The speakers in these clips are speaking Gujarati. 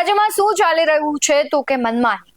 રાજ્યમાં શું ચાલી રહ્યું છે તો કે મનમાની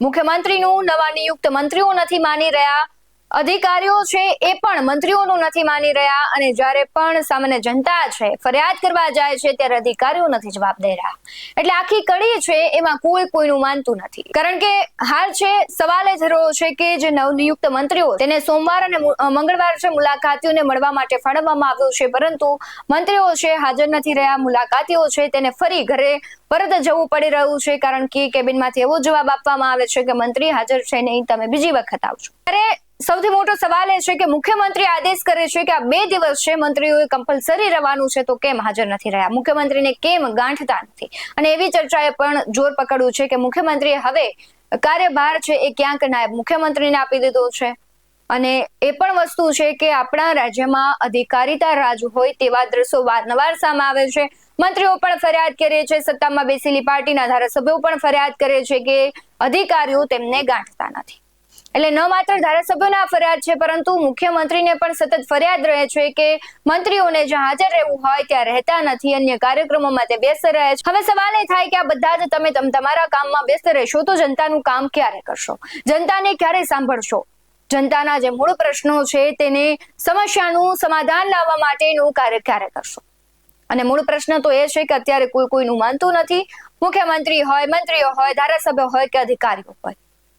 મુખ્યમંત્રીનું નવા નિયુક્ત મંત્રીઓ નથી માની રહ્યા. અધિકારીઓ છે એ પણ મંત્રીઓનું નથી માની રહ્યા અને જ્યારે પણ સામાન્ય જનતા છે ફરિયાદ કરવા જાય છે ત્યારે અધિકારીઓ નથી જવાબ દઈ રહ્યા. એટલે આખી કડી છે એમાં કોઈ કોઈનું માનતું નથી. કારણ કે હાલ છે, સવાલ જ રહ્યો છે કે જે નવનિયુક્ત મંત્રીઓ તેને સોમવાર અને મંગળવાર છે મુલાકાતીઓને મળવા માટે ફાળવવામાં આવ્યું છે. પરંતુ મંત્રીઓ છે હાજર નથી રહ્યા, મુલાકાતીઓ છે તેને ફરી ઘરે પરત જવું પડી રહ્યું છે. કારણ કે કેબિનમાંથી એવો જવાબ આપવામાં આવે છે કે મંત્રી હાજર છે નહીં, તમે બીજી વખત આવશો ત્યારે સૌથી મોટો સવાલ એ છે કે મુખ્યમંત્રી આદેશ કરે છે કે આ બે દિવસ છે મંત્રીઓએ કમ્પલસરી રહેવાનું છે તો કેમ હાજર નથી રહ્યા? મુખ્યમંત્રીને કેમ ગાંઠતા નથી? અને એવી ચર્ચાએ પણ જોર પકડ્યું છે કે મુખ્યમંત્રીએ હવે કાર્યભાર છે એ ક્યાંક નાયબ મુખ્યમંત્રીને આપી દીધો છે. અને એ પણ વસ્તુ છે કે આપણા રાજ્યમાં અધિકારીતા રાજ હોય તેવા દ્રશ્યો વારંવાર સામે આવે છે. મંત્રીઓ પણ ફરિયાદ કરે છે, સત્તામાં બેસેલી પાર્ટીના ધારાસભ્યો પણ ફરિયાદ કરે છે કે અધિકારીઓ તેમને નથી એટલે ન માત્ર ધારાસભ્યોના ફરિયાદ છે, પરંતુ મુખ્યમંત્રીને પણ સતત ફરિયાદ રહે છે કે મંત્રીઓને જ્યાં હાજર રહેવું હોય ત્યાં રહેતા નથી, અન્ય કાર્યક્રમોમાં તે વ્યસ્ત રહે છે. હવે સવાલ એ થાય કે આ બધા જ તમે તમારા કામમાં વ્યસ્ત રહેશો તો જનતાનું કામ ક્યારે કરશો? જનતાને ક્યારે સાંભળશો? જનતાના જે મૂળ પ્રશ્નો છે તેને સમસ્યાનું સમાધાન લાવવા માટેનું કાર્ય ક્યારે કરશો? અને મૂળ પ્રશ્ન તો એ છે કે અત્યારે કોઈ કોઈનું માનતું નથી. મુખ્યમંત્રી હોય, મંત્રીઓ હોય, ધારાસભ્ય હોય કે અધિકારીઓ હોય.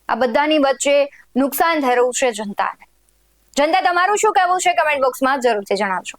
આ બધાની વચ્ચે નુકસાન થયું છે જનતાને. જનતા, તમારું શું કહેવું છે? કમેન્ટ બોક્સમાં જરૂરથી જણાવજો.